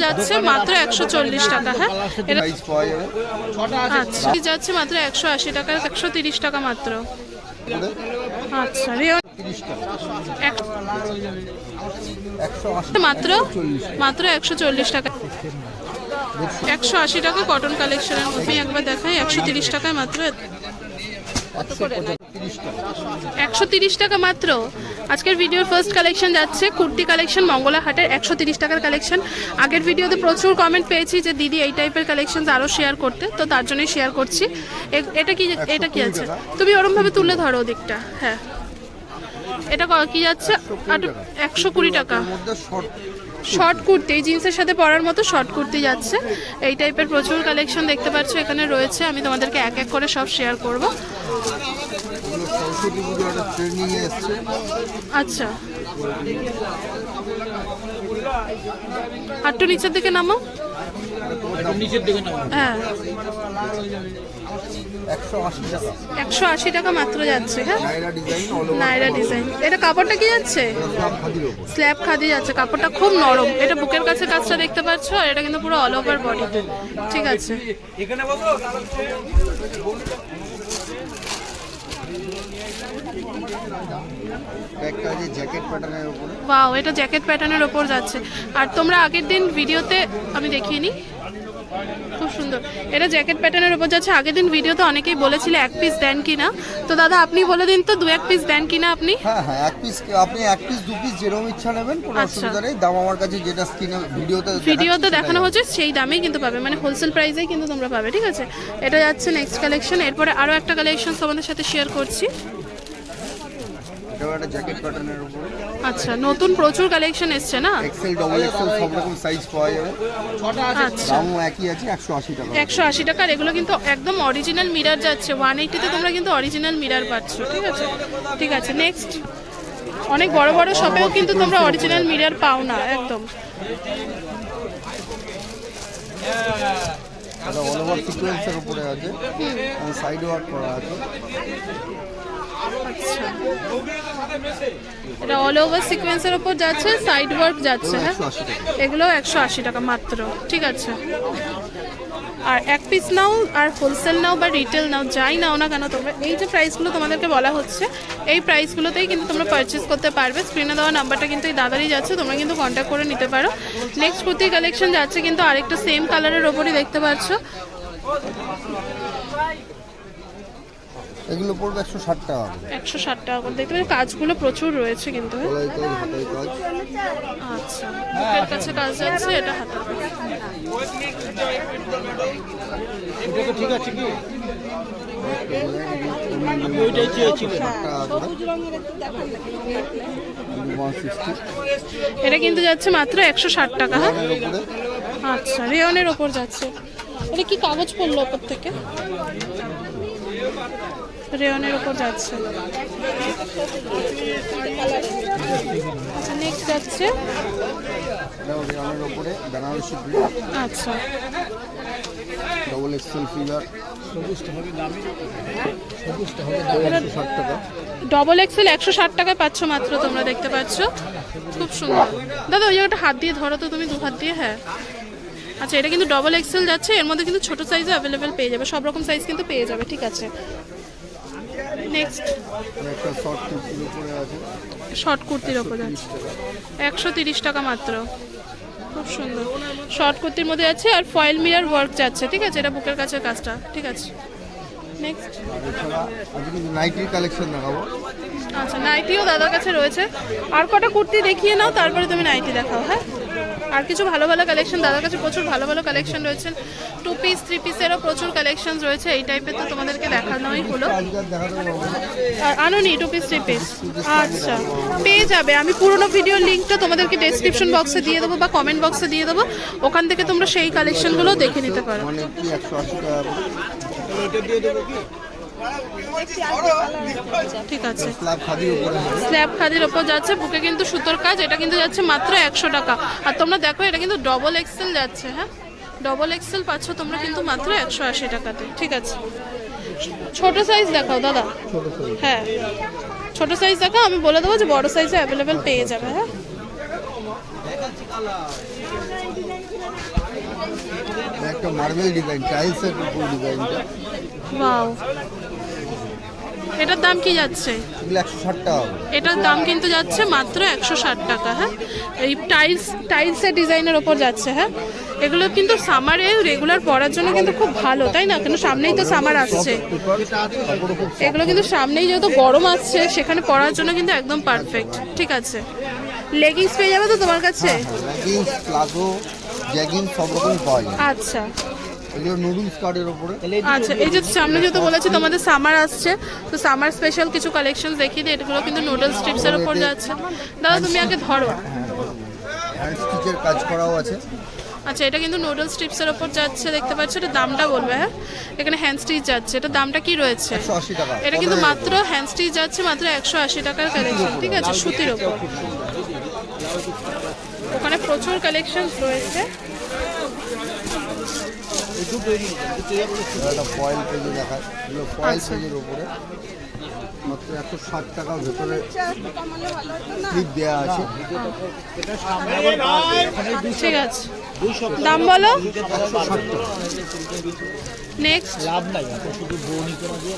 যাচ্ছে মাত্র একশো চল্লিশ টাকা হ্যাঁ? এটা আচ্ছা। যাচ্ছে মাত্র একশো আশি টাকা একশো তিরিশ টাকা মাত্র। আচ্ছা মাত্র মাত্র একশো চল্লিশ টাকা। একশো আশি টাকা কটন কালেকশনের আমি একবার দেখাই একশো তিরিশ টাকায় মাত্র একশো তিরিশ টাকা মাত্র। আজকের ভিডিওর ফার্স্ট কালেকশন যাচ্ছে কুর্তি কালেকশন মঙ্গলা হাটের একশো তিরিশ টাকার কালেকশন আগের ভিডিওতে প্রচুর কমেন্ট পেয়েছি যে দিদি এই টাইপের কালেকশন আরও শেয়ার করতে। তো তার জন্যই শেয়ার করছি। এটা কি এটা কি আছে? তুমি ওরমভাবে তুলে ধরো ওদিকটা। হ্যাঁ। এটা ক- কি যাচ্ছে? একশো কুড়ি টাকা। শর্ট কুর্তি। এই জিন্সের সাথে পরার মতো শর্ট কুর্তি যাচ্ছে। এই টাইপের প্রচুর কালেকশন দেখতে পাচ্ছ এখানে রয়েছে। আমি তোমাদেরকে এক এক করে সব শেয়ার করব। আচ্ছা। আটটু নিচের দিকে নামো। হ্যাঁ। একশো আশি টাকা মাত্র যাচ্ছে হ্যাঁ? নাইরা ডিজাইন। এটা কাপড়টা কি যাচ্ছে? স্ল্যাব খাদি যাচ্ছে। কাপড়টা খুব নরম। এটা বুকের কাছে কাজটা দেখতে পাচ্ছ, আর এটা কিন্তু পুরো অল ওভার বডি ঠিক আছে। একটা যে জ্যাকেট প্যাটার্নের উপরে ওয়াও এটা জ্যাকেট প্যাটার্নের ওপর যাচ্ছে। আর তোমরা আগের দিন ভিডিওতে আমি দেখিয়ে নিই। খুব সুন্দর। এটা জ্যাকেট প্যাটার্নের ওপর যাচ্ছে। আগের দিন ভিডিওতে অনেকেই বলেছিলে এক পিস দেন কিনা। তো দাদা আপনি বলে দিন তো দু এক পিস দেন কিনা আপনি? হ্যাঁ হ্যাঁ এক পিস আপনি এক পিস দু পিস যেরকম ইচ্ছা নেবেন কোনো আচ্ছা। অসুবিধা নেই। দাম আমার কাছে যেটা স্ক্রিনে ভিডিওতে ভিডিওতে দেখানো হচ্ছে সেই দামেই কিন্তু পাবে। মানে হোলসেল প্রাইসেই কিন্তু তোমরা পাবে ঠিক আছে? এটা যাচ্ছে নেক্সট কালেকশন এরপরে আরও একটা কালেকশন তোমাদের সাথে শেয়ার করছি। এটাও একটা জ্যাকেট প্যাটার্নের উপরে। আচ্ছা নতুন প্রচুর কালেকশন এসছে না? এক্সেল ডবল এক্সেল সব রকম সাইজ পাওয়া যাবে। আচ্ছা। দামও একই আছে একশো আশি টাকা। একশো আশি টাকার এগুলো কিন্তু একদম অরিজিনাল মিরার যাচ্ছে। ওয়ান এইটিতে তোমরা কিন্তু অরিজিনাল মিরার পাচ্ছ ঠিক আছে? ঠিক আছে নেক্সট অনেক বড় বড় শপেও কিন্তু তোমরা অরিজিনাল মিরার পাও না একদম। এটা অল ওভার সিকোয়েন্সের উপরে আছে। সাইড ওয়ার্ক করা আছে। এটা অল ওভার সিকোয়েন্সের উপর যাচ্ছে সাইড ওয়ার্ক যাচ্ছে হ্যাঁ? এগুলো একশো আশি টাকা মাত্র, ঠিক আছে? আর এক পিস নাও, আর হোলসেল নাও বা রিটেল নাও, যাই নাও না কেন তোমরা এই যে প্রাইসগুলো তোমাদেরকে বলা হচ্ছে, এই প্রাইসগুলোতেই কিন্তু তোমরা পারচেস করতে পারবে। স্ক্রিনে দেওয়া নাম্বারটা কিন্তু এই দাদারই যাচ্ছে, তোমরা কিন্তু কন্ট্যাক্ট করে নিতে পারো। নেক্সট কুর্তি কালেকশন যাচ্ছে কিন্তু আরেকটা সেম কালারের ওপরই দেখতে পাচ্ছ। এগুলো পড়বে একশো ষাট টাকা একশো ষাট টাকা করে। দেখতে পাচ্ছ কাজগুলো প্রচুর রয়েছে কিন্তু। আচ্ছা বুকের কাছে কাজ যাচ্ছে এটা হাতে করে ওয়ান সিক্সটি এটা কিন্তু যাচ্ছে মাত্র একশো ষাট টাকা হ্যাঁ? আচ্ছা রেয়নের ওপর যাচ্ছে। এটা কি কাগজ পড়ল ওপর থেকে? রেয়নের ওপর যাচ্ছে। আচ্ছা নেক্সট যাচ্ছে। উপরে আচ্ছা। Double XL figure double XL একশো ষাট টাকায় পাচ্ছ মাত্র তোমরা দেখতে পাচ্ছ। খুব সুন্দর। দাদা, ওই জায়গাটা হাত দিয়ে ধরো তো তুমি, দু হাত দিয়ে হ্যাঁ। আচ্ছা এটা কিন্তু ডবল এক্সেল যাচ্ছে, এর মধ্যে কিন্তু ছোট সাইজও অ্যাভেলেবেল পেয়ে যাবে, সব রকম সাইজ কিন্তু পেয়ে যাবে, ঠিক আছে। নেক্সট একটা শর্ট কুর্তির উপরে আছে। শর্ট কুর্তির ওপর যাচ্ছে একশো তিরিশ টাকা মাত্র। খুব সুন্দর। শর্ট কুর্তির মধ্যে যাচ্ছে আর ফয়েল মিরার ওয়ার্ক যাচ্ছে ঠিক আছে? এটা বুকের কাছে কাজটা ঠিক আছে? নেক্সট নাইটির কালেকশন দেখাবো। আচ্ছা নাইটিও দাদার কাছে রয়েছে। আর কটা কুর্তি দেখিয়ে নাও তারপরে তুমি নাইটি দেখাও হ্যাঁ? আর কিছু ভালো ভালো কালেকশন দাদার কাছে প্রচুর ভালো ভালো কালেকশন রয়েছে। টু পিস থ্রি পিসেরও প্রচুর কালেকশন রয়েছে এই টাইপের তো তোমাদেরকে দেখানোই হলো। আর আনোনি টু পিস থ্রি পিস আচ্ছা পেয়ে যাবে। আমি পুরোনো ভিডিওর লিঙ্কটা তোমাদেরকে ডেসক্রিপশন বক্সে দিয়ে দেবো বা কমেন্ট বক্সে দিয়ে দেবো। ওখান থেকে তোমরা সেই কালেকশনগুলো দেখে নিতে পারো। ঠিক আছে। স্ল্যাব খাদির উপরে আছে স্ল্যাব খাদির ওপর যাচ্ছে বুকে কিন্তু সুতোর কাজ এটা কিন্তু যাচ্ছে মাত্র একশো টাকা। আর তোমরা দেখো এটা কিন্তু ডবল এক্সেল যাচ্ছে হ্যাঁ? ডবল এক্সেল পাচ্ছ তোমরা কিন্তু মাত্র একশো আশি টাকাতে ঠিক আছে? ছোট সাইজ দেখাও দাদা। হ্যাঁ। ছোট সাইজ দেখাও আমি বলে দেবো যে বড় সাইজে অ্যাভেলেবেল পেয়ে যাবে হ্যাঁ? একটা মার্বেল ডিজাইন টাইলসের উপর ডিজাইনটা ওয়াও এটার দাম কি যাচ্ছে? এটার দাম কিন্তু যাচ্ছে মাত্র একশো ষাট টাকা হ্যাঁ? এই টাইলস টাইলসের ডিজাইনের ওপর যাচ্ছে হ্যাঁ? এগুলো কিন্তু সামারে রেগুলার পরার জন্য কিন্তু খুব ভালো তাই না? কেন সামনেই তো সামার আসছে। এগুলো কিন্তু সামনেই যেহেতু গরম আসছে সেখানে পরার জন্য কিন্তু একদম পারফেক্ট ঠিক আছে? লেগিংস পেয়ে যাবে তো তোমার কাছে? লেগিংস প্লাজো জ্যাগিং সব রকম পাওয়া যায়। আচ্ছা। এগুলো নুডলস কার্ডের ওপরে আচ্ছা এই যে সামনে যেহেতু বলেছি তোমাদের সামার আসছে তো সামার স্পেশাল কিছু কালেকশন দেখিয়ে দিই এগুলো কিন্তু নুডলস স্ট্রিপসের ওপর যাচ্ছে। দাদা তুমি আগে ধরো। হ্যান্ড স্টিচের কাজ করাও আছে। আচ্ছা এটা কিন্তু নুডলস স্ট্রিপসের ওপর যাচ্ছে দেখতে পাচ্ছ এটা দামটা বলবে হ্যাঁ? এখানে হ্যান্ড স্টিচ যাচ্ছে এটা দামটা কি রয়েছে? এটা কিন্তু মাত্র হ্যান্ড স্টিচ যাচ্ছে মাত্র একশো আশি টাকার কালেকশন ঠিক আছে সুতির ওপর ওখানে প্রচুর কালেকশন রয়েছে। একটা ফয়েল পেজে দেখায়। এগুলো ফয়েল আচ্ছা। পেজের ওপরে মাত্র একশো ষাট টাকা ভেতরে ক্লিপ দেওয়া আছে। ঠিক আছে। দাম বলো। নেক্সট লাভ নাই। এত শুধু বউনি করে দিয়ে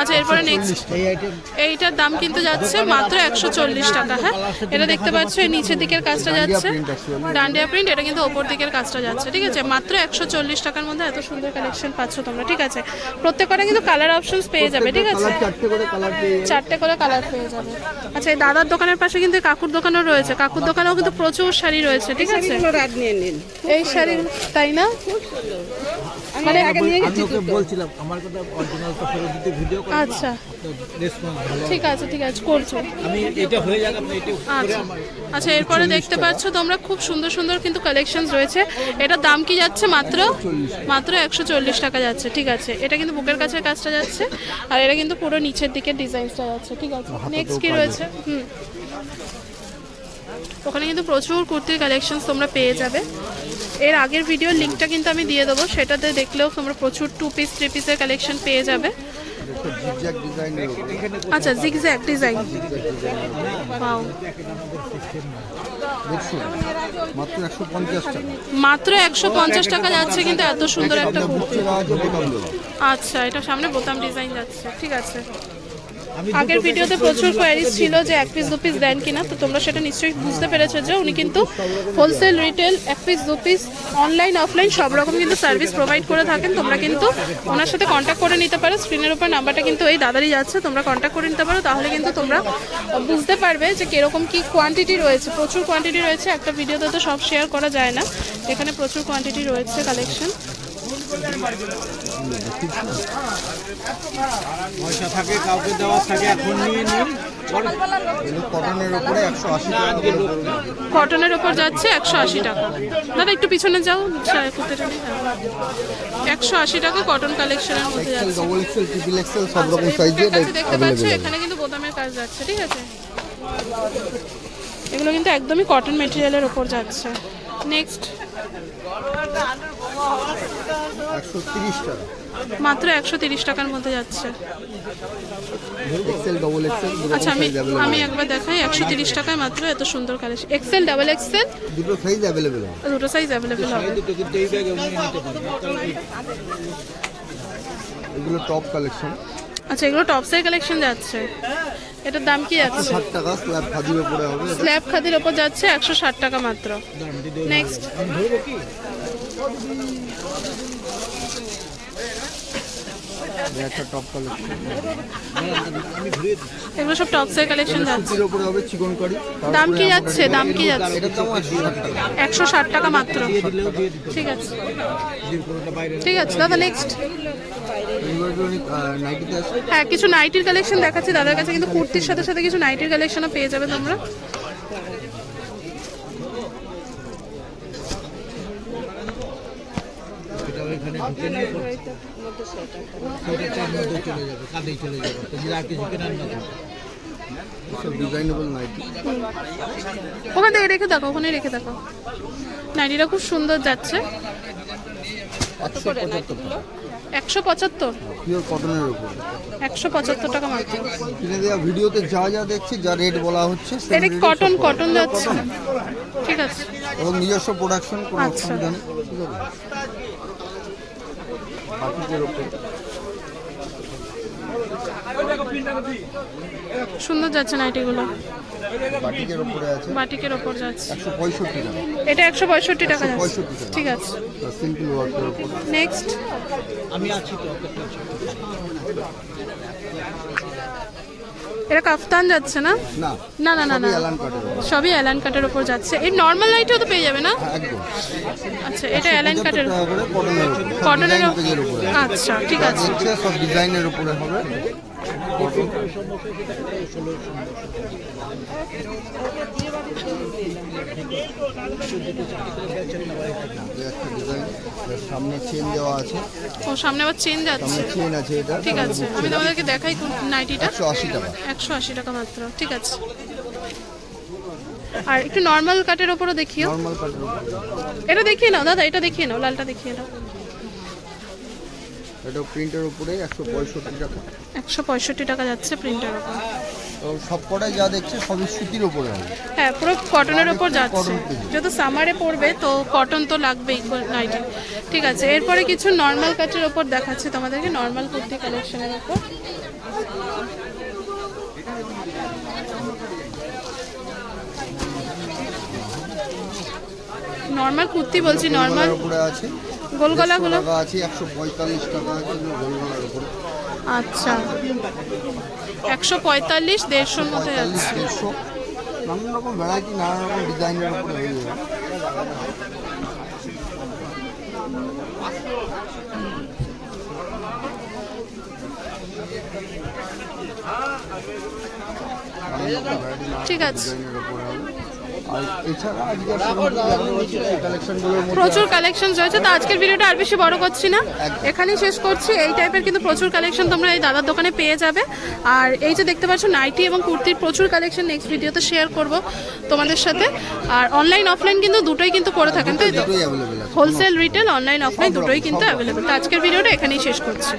আচ্ছা এরপরে নেক্সট এই আইটেম এইটার দাম কিন্তু যাচ্ছে মাত্র একশো চল্লিশ টাকা হ্যাঁ? এটা দেখতে পাচ্ছ এই নিচের দিকের কাজটা যাচ্ছে। ডান্ডিয়া প্রিন্ট এটা কিন্তু ওপর দিকের কাজটা যাচ্ছে ঠিক আছে? মাত্র একশো চল্লিশ টাকার মধ্যে এত সুন্দর কালেকশন পাচ্ছ তোমরা ঠিক আছে? প্রত্যেকটা কিন্তু কালার অপশনস পেয়ে যাবে ঠিক আছে? চারটে করে কালার পেয়ে যাবে। আচ্ছা এই দাদার দোকানের পাশে কিন্তু কাকুর দোকানও রয়েছে। কাকুর দোকানেও কিন্তু প্রচুর শাড়ি রয়েছে ঠিক আছে? এই শাড়ি তাই না? মানে আমি ওকে বলছিলাম আমার কথা অরিজিনাল তো ফেরত দিতে ভিডিও করে আচ্ছা। রেসপন্স ভালো ঠিক আছে ঠিক আছে করছ। আমি এটা হয়ে যাক আপনি এটা করে আচ্ছা। আমার আচ্ছা এরপরে দেখতে পাচ্ছ তোমরা খুব সুন্দর সুন্দর কিন্তু কালেকশন রয়েছে। এটার দাম কি যাচ্ছে মাত্র? মাত্র একশো চল্লিশ টাকা যাচ্ছে ঠিক আছে। এটা কিন্তু বুকের কাছে কাজটা যাচ্ছে আর এটা কিন্তু পুরো নিচের দিকের ডিজাইনটা যাচ্ছে ঠিক আছে। নেক্সট কি রয়েছে? হুম। ওখানে কিন্তু প্রচুর কুর্তির কালেকশন তোমরা পেয়ে যাবে। এর আগের ভিডিওর লিঙ্কটা কিন্তু আমি দিয়ে দেবো। সেটাতে দেখলেও তোমরা প্রচুর টু পিস থ্রি পিসের কালেকশন পেয়ে যাবে। আচ্ছা জিগজ্যাগ ডিজাইন মাত্র একশো পঞ্চাশ টাকা যাচ্ছে কিন্তু এত সুন্দর একটা আচ্ছা এটা সামনে বোতাম ডিজাইন যাচ্ছে। ঠিক আছে। আগের ভিডিওতে প্রচুর কোয়ারিজ ছিল যে এক পিস দু পিস দেন কিনা তো তোমরা সেটা নিশ্চয়ই বুঝতে পেরেছ যে উনি কিন্তু হোলসেল রিটেল এক পিস দু পিস অনলাইন অফলাইন সব রকম কিন্তু সার্ভিস প্রোভাইড করে থাকেন। তোমরা কিন্তু ওনার সাথে কন্ট্যাক্ট করে নিতে পারো। স্ক্রিনের উপর নাম্বারটা কিন্তু এই দাদারই যাচ্ছে তোমরা কন্ট্যাক্ট করে নিতে পারো। তাহলে কিন্তু তোমরা বুঝতে পারবে যে কীরকম কি কোয়ান্টিটি রয়েছে। প্রচুর কোয়ান্টিটি রয়েছে। একটা ভিডিওতে তো সব শেয়ার করা যায় না। এখানে প্রচুর কোয়ান্টিটি রয়েছে কালেকশন পয়সা থাকে কাউকে দেওয়া থাকে এখন নিয়ে নিন। কটনের ওপরে একশো আশি। কটনের ওপর যাচ্ছে একশো আশি টাকা। দাদা একটু পিছনে যাও একশো আশি টাকা কটন কালেকশনের মধ্যে যাচ্ছে। ডবল এক্সেল ট্রিপল এক্সেল সব আচ্ছা, রকম সাইজে দেখতে পাচ্ছ এখানে কিন্তু বোতামের কাজ যাচ্ছে ঠিক আছে? এগুলো কিন্তু একদমই কটন মেটেরিয়ালের ওপর যাচ্ছে। নেক্সট একশো তিরিশ টাকা। মাত্র একশো তিরিশ টাকার মধ্যে যাচ্ছে। এক্সেল ডবল এক্সেল আচ্ছা আমি আমি একবার দেখাই একশো তিরিশ টাকায় মাত্র এত সুন্দর কালেকশন এক্সেল ডাবল এক্সেল দুটো সাইজ অ্যাভেলেবেল দুটো সাইজ অ্যাভেলেবেল হবে। এগুলো টপ কালেকশন আচ্ছা এগুলো টপসের কালেকশন যাচ্ছে। এটার দাম কি যাচ্ছে ষাট টাকা স্ল্যাব খাদির ওপরে হবে। স্ল্যাব খাদির ওপর যাচ্ছে একশো ষাট টাকা মাত্র। নেক্সট এগুলো সব টপসের কালেকশন যাচ্ছে। সুতির হবে চিকন কারি দাম কি যাচ্ছে? দাম কি যাচ্ছে? একশো ষাট টাকা মাত্র। ঠিক আছে। ঠিক আছে দাদা নেক্সট হ্যাঁ কিছু নাইটির কালেকশন দেখাচ্ছি। দাদার কাছে কিন্তু কুর্তির সাথে সাথে কিছু নাইটির কালেকশনও পেয়ে যাবে তোমরা সেটা ওইখানে ঢুকে নিয়ে সেটা চার মধ্যে চলে যাবে কাঁধেই চলে যাবে আর কিছু কেনার না থাকে সব ডিজাইনেবল নাইটি ওখান থেকে রেখে দেখো ওখানে রেখে দেখো। নাইটিটা খুব সুন্দর যাচ্ছে। একশো পঁচাত্তর। একশো পঁচাত্তর পিওর কটনের উপর একশো পঁচাত্তর টাকা মাত্র। কিনে দেওয়া ভিডিওতে যা যা দেখছি যা রেট বলা হচ্ছে এটা কটন কটন যাচ্ছে। ঠিক আছে। এবং নিজস্ব প্রোডাকশন কোনো আচ্ছা। অসুবিধা নেই। সুন্দর যাচ্ছে নাইটিগুলো বাটিকের উপরে আছে। বাটিকের ওপর যাচ্ছে। একশো পঁয়ষট্টি টাকা। এটা একশো পঁয়ষট্টি টাকা যাচ্ছে। ঠিক আছে। সিম্পল ওয়ার্কের উপর নেক্সট। আমি আছি তো। এটা কাফতান যাচ্ছে না? না। না না না সবই অ্যালান কাটের উপর। যাচ্ছে। এই নর্মাল লাইটও তো পেয়ে যাবে না? হ্যাঁ, আচ্ছা এটা অ্যালান কাটের কটনের আচ্ছা ঠিক আছে। সব ডিজাইনের উপরে হবে। সামনে চেন দেওয়া আছে ও সামনে আবার চেঞ্জ যাচ্ছে। চেন আছে এটা। ঠিক আছে আমি তোমাদেরকে দেখাই নাইটিটা একশো আশি টাকা। একশো আশি টাকা মাত্র ঠিক আছে। আর একটু নর্মাল কাটের ওপরও দেখিও। নর্মাল কাটের উপর এটা দেখিয়ে নাও দাদা এটা দেখিয়ে নাও লালটা দেখিয়ে নাও। এটা প্রিন্টের উপরে একশো পঁয়ষট্টি টাকা। একশো পঁয়ষট্টি টাকা যাচ্ছে প্রিন্টের ওপর এবং সব কটাই যা দেখছে সবই সুতির উপরে হ্যাঁ পুরো কটনের ওপর যাচ্ছে। যেহেতু সামারে পড়বে তো কটন তো লাগবেই নাইটি ঠিক আছে এরপরে কিছু নর্মাল কাটের ওপর দেখাচ্ছে তোমাদেরকে নর্মাল কুর্তি কালেকশনের ওপর নর্মাল কুর্তি বলছি নর্মাল উপরে আছে। গোল গলাগুলো আছে একশো পঁয়তাল্লিশ টাকা আছে গোলগলার উপরে। আচ্ছা। একশো পঁয়তাল্লিশ দেড়শোর মধ্যে দেড়শো। নানান রকম ভ্যারাইটি রকম ডিজাইনের উপরে হয়ে যাবে। ঠিক আছে। এছাড়া প্রচুর কালেকশন রয়েছে তো আজকের ভিডিওটা আর বেশি বড় করছি না। এখানেই শেষ করছি। এই টাইপের কিন্তু প্রচুর কালেকশন তোমরা এই দাদার দোকানে পেয়ে যাবে। আর এই যে দেখতে পাচ্ছ নাইটি এবং কুর্তির প্রচুর কালেকশন নেক্সট ভিডিওতে শেয়ার করব তোমাদের সাথে। আর অনলাইন অফলাইন কিন্তু দুটোই কিন্তু করে থাকেন তাই তো? হোলসেল রিটেল অনলাইন অফলাইন দুটোই কিন্তু অ্যাভেলেবেল তো আজকের ভিডিওটা এখানেই শেষ করছি।